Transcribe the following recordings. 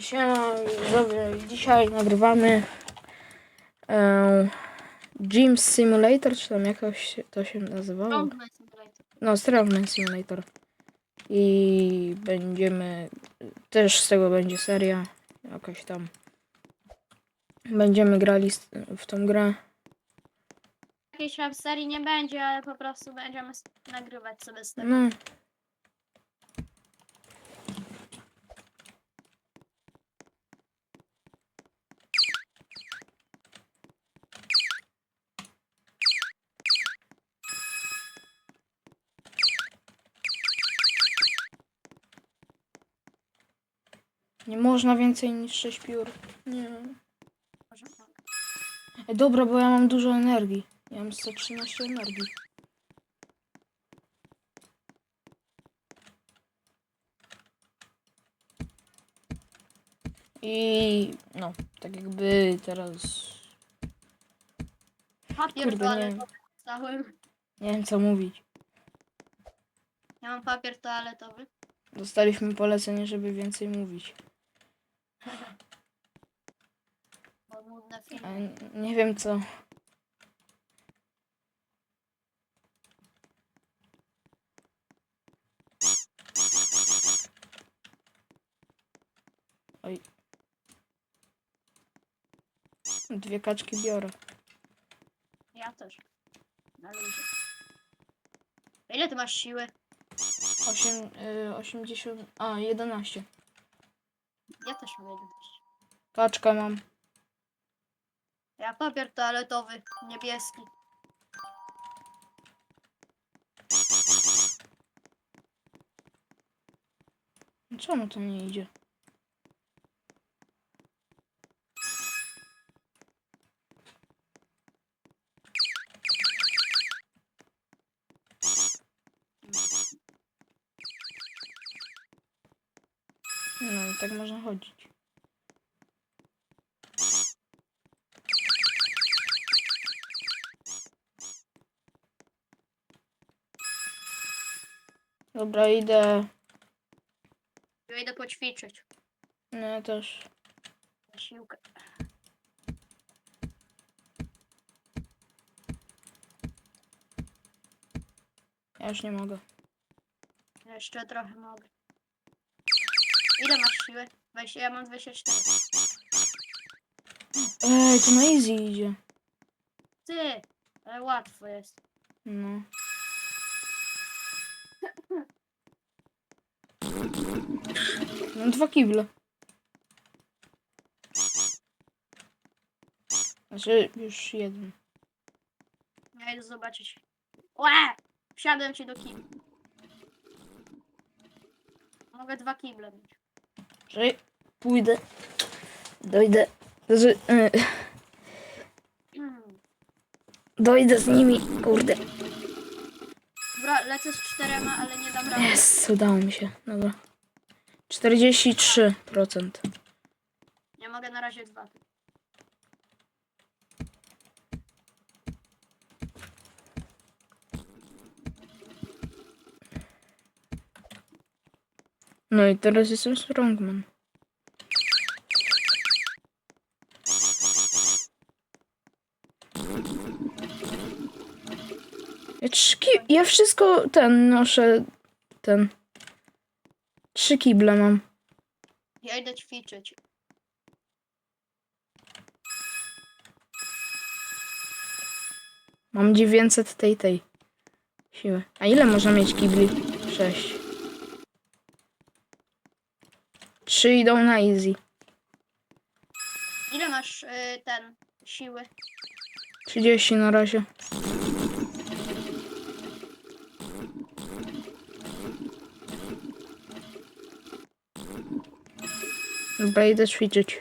Siema, dzisiaj nagrywamy e, Gym Simulator, czy tam jakoś to się nazywało? Strongman Simulator. No, Strongman Simulator. I będziemy, też z tego będzie seria, jakaś tam. Będziemy grali w tą grę. Jakiejś tam serii nie będzie, ale po prostu będziemy nagrywać sobie z tego. No, nie można więcej niż 6 piór. Nie. E, Dobra, bo ja mam dużo energii. Ja mam 113 energii. I no, tak jakby teraz Papier Kurde, nie toaletowy dostałem. nie wiem co mówić. Ja mam papier toaletowy. Dostaliśmy polecenie, żeby więcej mówić. Bo nudne A filmy. n- nie wiem co. Oj. Dwie kaczki biorę. Ja też. Na ludzie. A Ile ty masz siły? 8, y, 80, a 11. Ja też mam 11. Kaczka mam. Ja papier toaletowy, niebieski. Czemu to nie idzie? No i tak można chodzić. Dobra, idę. Ja idę poćwiczyć. No ja też. Na siłkę. Ja już nie mogę. Jeszcze trochę mogę. Ile masz siły? Weź, ja mam 24. Ej, to na easy idzie. Ty! Ale łatwo jest. No. Mam dwa kible. Znaczy, już jeden. Ja idę zobaczyć. Łe! Wsiadłem ci do kibla. Mogę dwa kible mieć. Że pójdę. Dojdę. Znaczy, y, Mm. dojdę z nimi. Kurde. Lecę z czterema, ale nie dam rady. Jest, udało mi się. Dobra. 43%. Nie mogę na razie dwa. No i teraz jestem strongman. Trzy ki- ja wszystko ten noszę. Ten. Trzy kible mam. Ja idę ćwiczyć. Mam 900 tej tej siły. A ile można mieć kibli? 6. Trzy idą na easy. Ile masz y, ten siły? 30 na razie. Dobra, idę ćwiczyć.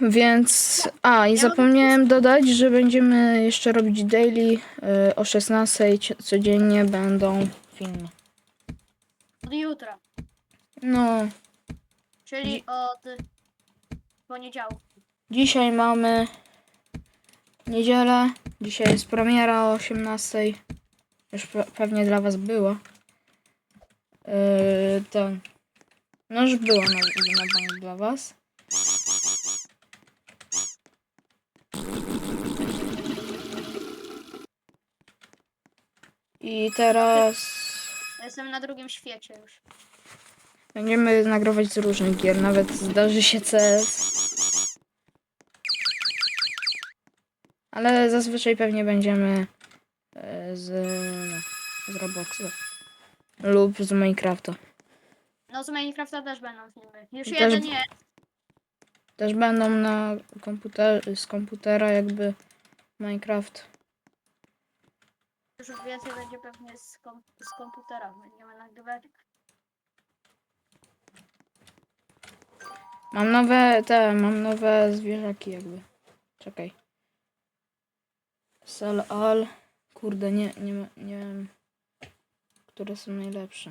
Więc. A, i zapomniałem dodać, że będziemy jeszcze robić daily. y, O 16 cie- codziennie będą filmy. Od jutra. No, Czyli od poniedziałku. dzisiaj mamy niedzielę. Dzisiaj jest premiera o 18. Już pe- pewnie dla Was była. Yy, ten. No już było na, na bank dla was. I teraz Jestem na drugim świecie już. będziemy nagrywać z różnych gier, nawet zdarzy się CS. Ale zazwyczaj pewnie będziemy e, z, z Robloxa lub z Minecrafta. No z Minecrafta też będą filmy. Już Też- jeden jest. Też będą na komputer, z komputera jakby Minecraft. Już więcej będzie pewnie z, kom z komputera. Będziemy nagrywać. Mam nowe te, mam nowe zwierzaki jakby. Czekaj. Sel al. Kurde, nie, nie, ma- nie wiem, które są najlepsze.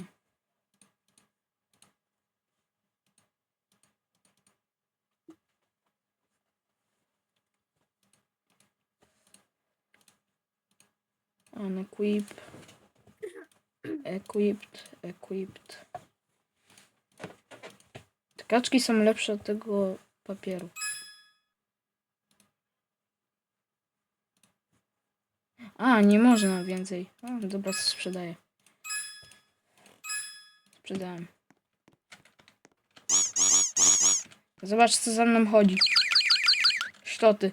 Unequip. Equipped, equipped. Te kaczki są lepsze od tego papieru. A, nie można więcej. O, dobra, sprzedaję. Sprzedałem. Zobacz, co za mną chodzi. Sztoty.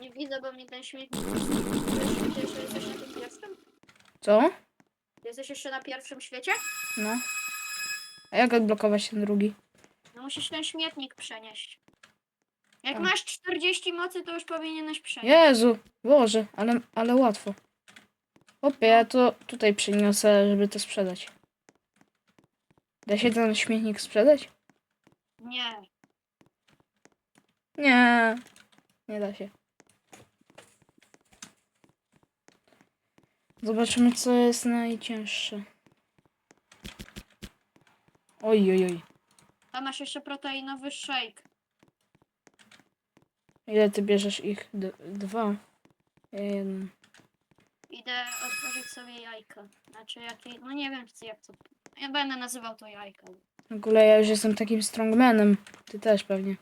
Nie widzę, bo mnie ten śmietnik. Ty ty jeszcze jesteś na tym pierwszym? Co? Jesteś jeszcze na pierwszym świecie? No. A jak odblokować ten drugi? No musisz ten śmietnik przenieść. Jak A. masz 40 mocy, to już powinieneś przenieść. Jezu, Boże, ale, ale łatwo. Opie, ja to tutaj przyniosę, żeby to sprzedać. Da się ten śmietnik sprzedać? Nie. Nie, nie da się. Zobaczymy, co jest najcięższe. Oj, oj, oj. A masz jeszcze proteinowy shake. Ile ty bierzesz ich? D dwa. Jeden. Idę otworzyć sobie jajka. Znaczy jakie. No nie wiem jak to. Ja będę nazywał to jajka. W ogóle ja już jestem takim strongmanem. Ty też pewnie.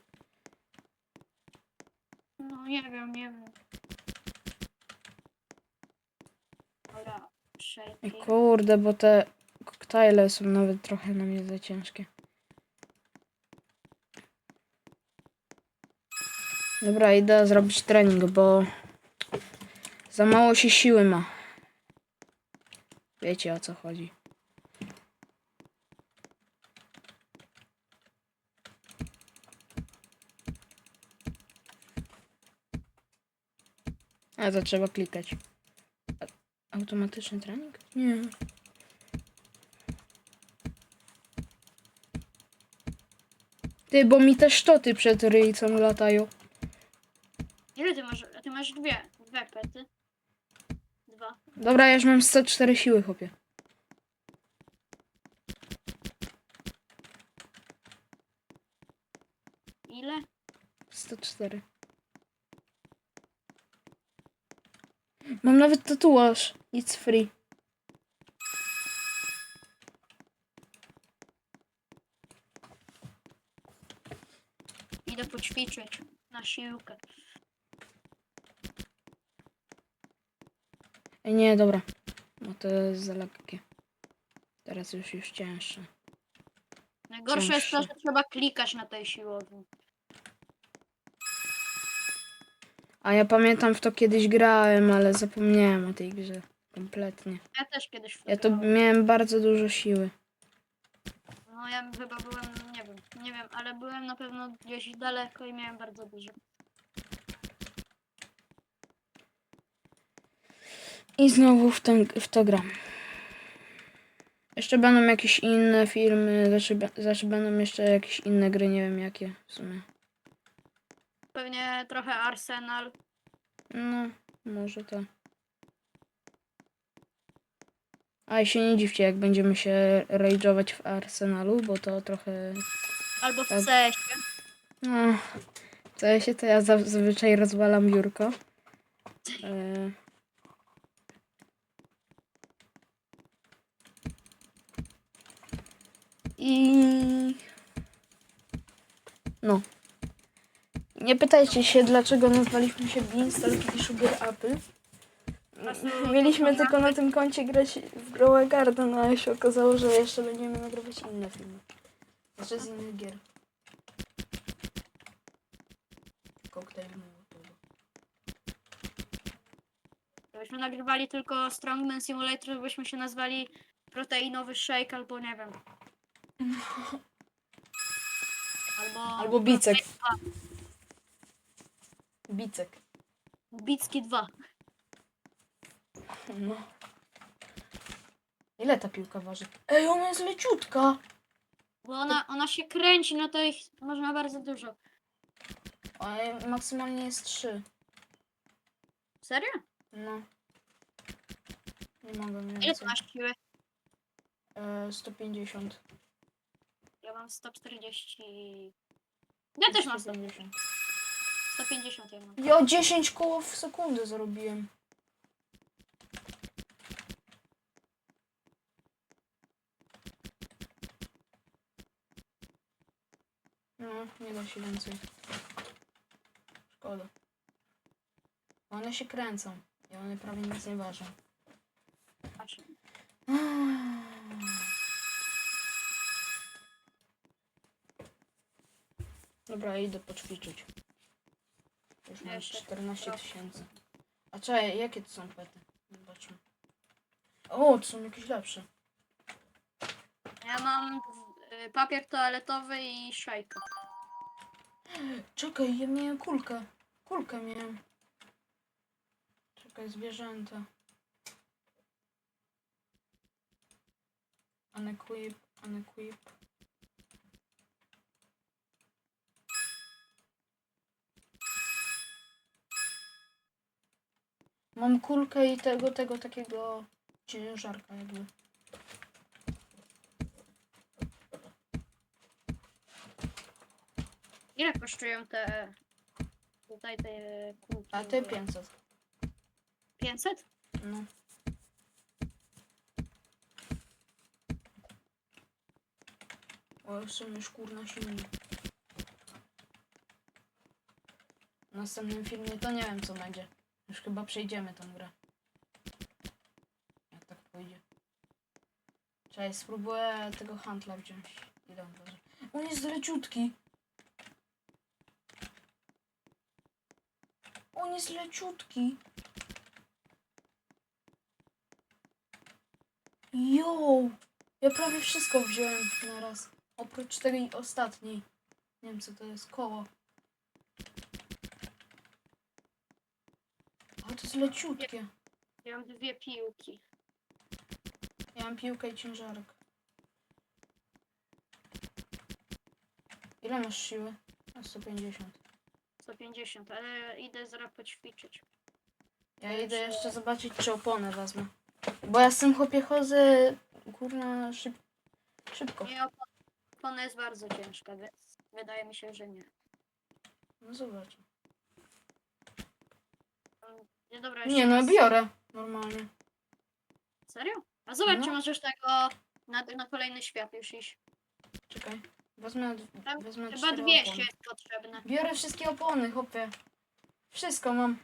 No nie wiem, nie wiem. Dobra, shake. Kurde, bo te koktajle są nawet trochę na mnie za ciężkie. Dobra, idę zrobić trening, bo za mało się siły ma. Wiecie o co chodzi. A to trzeba klikać. Automatyczny trening? Nie. Ty, bo mi te sztoty przed ryjcą latają. Ile ty masz? Ty masz dwie. Dwie pety. Dwa. Dobra, ja już mam 104 siły, chłopie. Ile? 104. Mam nawet tatuaż. It's free. Idę poćwiczyć na siłkę. Ej, nie, dobra. No to jest za lekkie. Teraz już już cięższe. Najgorsze jest to, że trzeba klikać na tej siłowni. A ja pamiętam w to kiedyś grałem, ale zapomniałem o tej grze. Kompletnie. Ja też kiedyś w Ja to grałem. miałem bardzo dużo siły. No ja chyba byłem, nie wiem, nie wiem, ale byłem na pewno gdzieś daleko i miałem bardzo dużo. I znowu w, ten, w to gram. Jeszcze będą jakieś inne filmy, znaczy, znaczy będą jeszcze jakieś inne gry, nie wiem jakie w sumie. Pewnie trochę Arsenal. No, może to. A się nie dziwcie, jak będziemy się rage'ować w Arsenalu, bo to trochę... Albo w Tak. CS. No, co ja się to ja zazwyczaj rozwalam biurko. E... I... No. Nie pytajcie się, dlaczego nazwaliśmy się Beanstalk i Sugar Apple. Mieliśmy tylko na tym koncie grać w Grow Garden, ale się okazało, że jeszcze będziemy nagrywać inne filmy. Jeszcze z innych gier. Koktajl. Gdybyśmy nagrywali tylko Strongman Simulator, to byśmy się nazwali proteinowy shake albo nie wiem. Albo, Albo Bicek. Bicek. Bicki 2. No. Ile ta piłka waży? Ej, ona jest leciutka! Bo ona, ona się kręci, no to ich można bardzo dużo. Oj, maksymalnie jest 3. Serio? No. Nie mogę Ile masz siły? E, 150. Ja mam 140. Ja też mam 100, 150. 150 ja mam. Ja 10 koło w sekundę zarobiłem. No, nie da się więcej. Szkoda. One się kręcą i one prawie nic nie ważą. Dobra, idę poćwiczyć. Już mam Jeszcze 14 trochę. tysięcy. A czekaj, jakie to są pety? Zobaczmy. O, to są jakieś lepsze. Ja mam y, papier toaletowy i szajkę. Czekaj, ja miałem kulkę. Kulkę miałem. Czekaj, zwierzęta. Unequip, unequip. Mam kulkę i tego, tego takiego ciężarka jakby. Ile kosztują te tutaj te kulki? A ty 500. 500? No. O, już są już kurna silni. W następnym filmie to nie wiem co będzie. Już chyba przejdziemy tą grę. Jak tak pójdzie. Cześć, spróbuję tego handla wziąć. Waży? On jest leciutki. On jest leciutki. Jo! Ja prawie wszystko wziąłem na raz. Oprócz tej ostatniej. Nie wiem co to jest, koło. To jest leciutkie. Ja mam dwie piłki. Ja mam piłkę i ciężarek. Ile masz siły? A 150. 150, ale idę zaraz poćwiczyć. Ja idę jeszcze zobaczyć, czy oponę wezmę. Bo ja z tym chłopie chodzę, kurna, szyb... szybko. Nie, opo- opona jest bardzo ciężka, więc wydaje mi się, że nie. No zobacz. Nie, dobra, Nie no, raz. biorę. Normalnie. Serio? A zobacz, No. czy możesz tego na, na kolejny świat już iść. Czekaj. Wezmę, Tam wezmę Chyba cztery 200 opony. jest potrzebne. Biorę wszystkie opony, chłopie. Wszystko mam.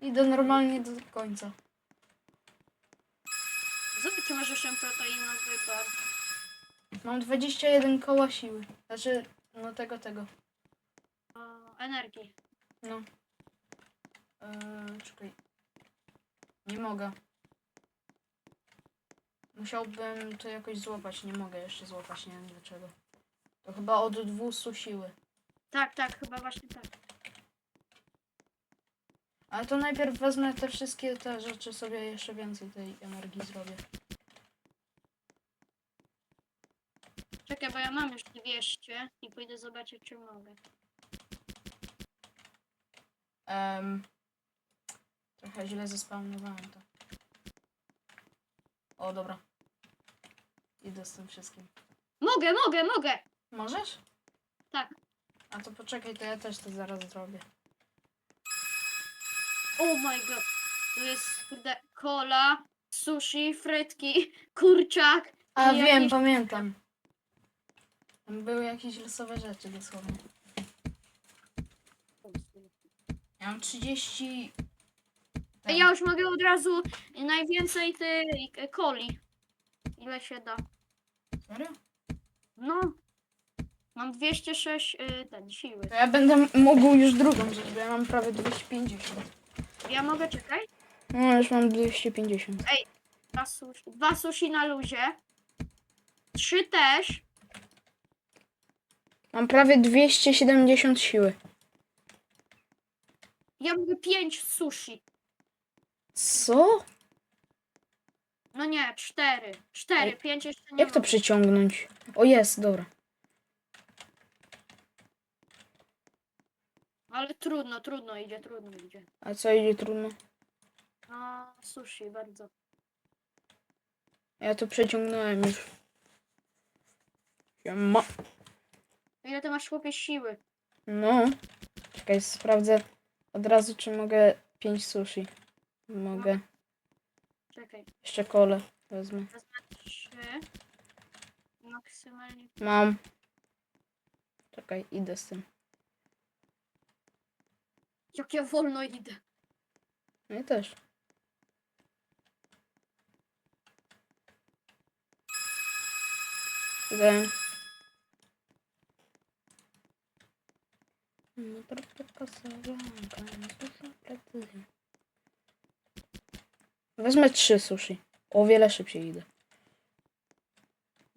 Idę normalnie do końca. Zobacz, czy możesz ją proteinowy bar. Mam 21 koła siły. Znaczy, no tego, tego. O, energii. No. Eee, czekaj. Nie mogę. Musiałbym to jakoś złapać. Nie mogę jeszcze złapać, nie wiem dlaczego. To chyba od 200 siły. Tak, tak, chyba właśnie tak. Ale to najpierw wezmę te wszystkie te rzeczy sobie jeszcze więcej tej energii zrobię. Czekaj, bo ja mam już 200 i pójdę zobaczyć, czy mogę. Em, trochę źle zespawnowałem to. O, dobra. Idę z tym wszystkim. Mogę, mogę, mogę! Możesz? Tak. A to poczekaj, to ja też to zaraz zrobię. Oh my god. To jest, kurde, cola, sushi, frytki, kurczak. A i wiem, pamiętam. Tam były jakieś losowe rzeczy dosłownie. Ja mam 30... Ej, Ja już mogę od razu najwięcej tej e, coli. Ile się da? Serio? No. Mam 206 y, ten siły. To ja będę mógł już drugą rzecz, bo ja mam prawie 250. Ja mogę czekaj? No, już mam 250. Dwa sushi, dwa sushi na luzie. Trzy też. Mam prawie 270 siły. Ja mogę pięć sushi. Co? No nie, cztery. Cztery, Ej, pięć jeszcze nie Jak to mogę. przyciągnąć? O, jest, dobra. Ale trudno, trudno idzie, trudno idzie. A co idzie trudno? No, sushi, bardzo. Ja to przeciągnąłem już. Siema. Ile ty masz chłopie siły? No. Czekaj, sprawdzę od razu, czy mogę 5 sushi. Mogę. Czekaj, Jeszcze kole wezmę. wezmę trzy. Maksymalnie. Mam. Czekaj, idę z tym. Jak ja wolno idę. No i też. Idę. No to za precyzja. Wezmę trzy sushi. O wiele szybciej idę.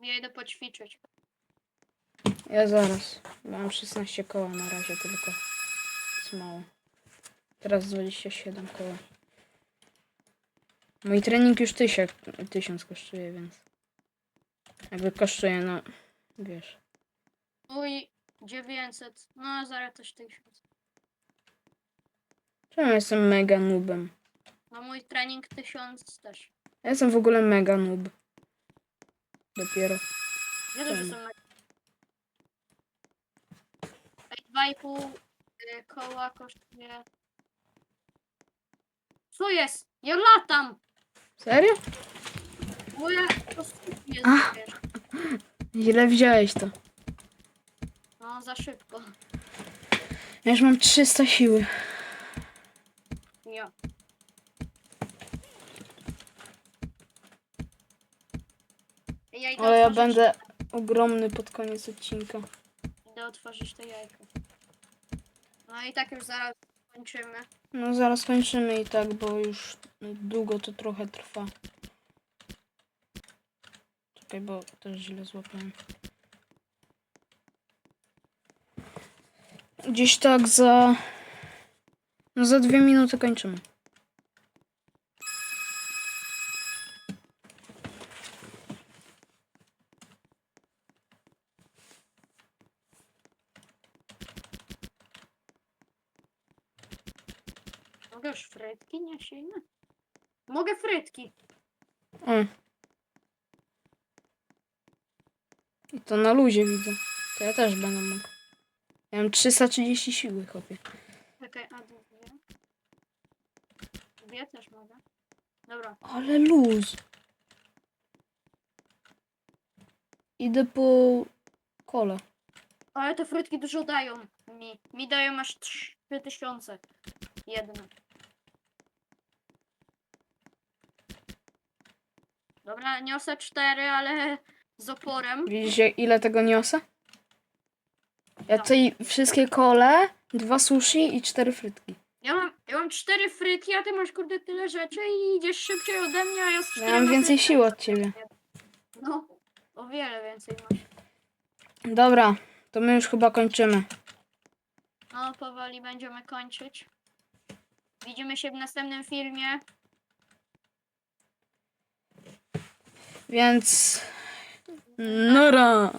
Ja idę poćwiczyć. Ja zaraz. Mam 16 koła na razie tylko. Co mało. Teraz 27 koła. Mój trening już tysiąc, tysiąc kosztuje, więc. Jakby kosztuje, no. Wiesz. Mój 900. No, zaraz też 1000. Czemu jestem mega noobem? No, mój trening 1000 też. Ja jestem w ogóle mega noob. Dopiero. Ja też jestem na... Ej, 2,5 y, koła kosztuje... Co jest? Ja latam! Serio? Bo ja prostu jest, Ach. wiesz. Źle wziąłeś to. No, za szybko. Ja już mam 300 siły. Ja. Ja idę Ale ja otworzyć- będę ogromny pod koniec odcinka. Idę otworzyć to jajko. No i tak już zaraz kończymy. No zaraz kończymy i tak, bo już długo to trochę trwa. Czekaj, bo też źle złapałem. Gdzieś tak za... No za dwie minuty kończymy. Mogę już frytki, nie silne? Mogę frytki. O. I to na luzie widzę. To ja też będę mógł. Ja mam 330 siły, chłopie. Czekaj, a dwie. Dwie też mogę. Dobra. Ale luz. Idę po kole. Ale te frytki dużo dają mi. Mi dają aż 3000. Jedne. Dobra, niosę cztery, ale z oporem. Widzicie ile tego niosę? Ja No. tutaj wszystkie kole, dwa sushi i cztery frytki. Ja mam, ja mam cztery frytki, a ty masz kurde tyle rzeczy i idziesz szybciej ode mnie, a ja z Ja czterema mam więcej sił od ciebie. No, o wiele więcej masz. Dobra, to my już chyba kończymy. No, powoli będziemy kończyć. Widzimy się w następnym filmie. Więc... Nora!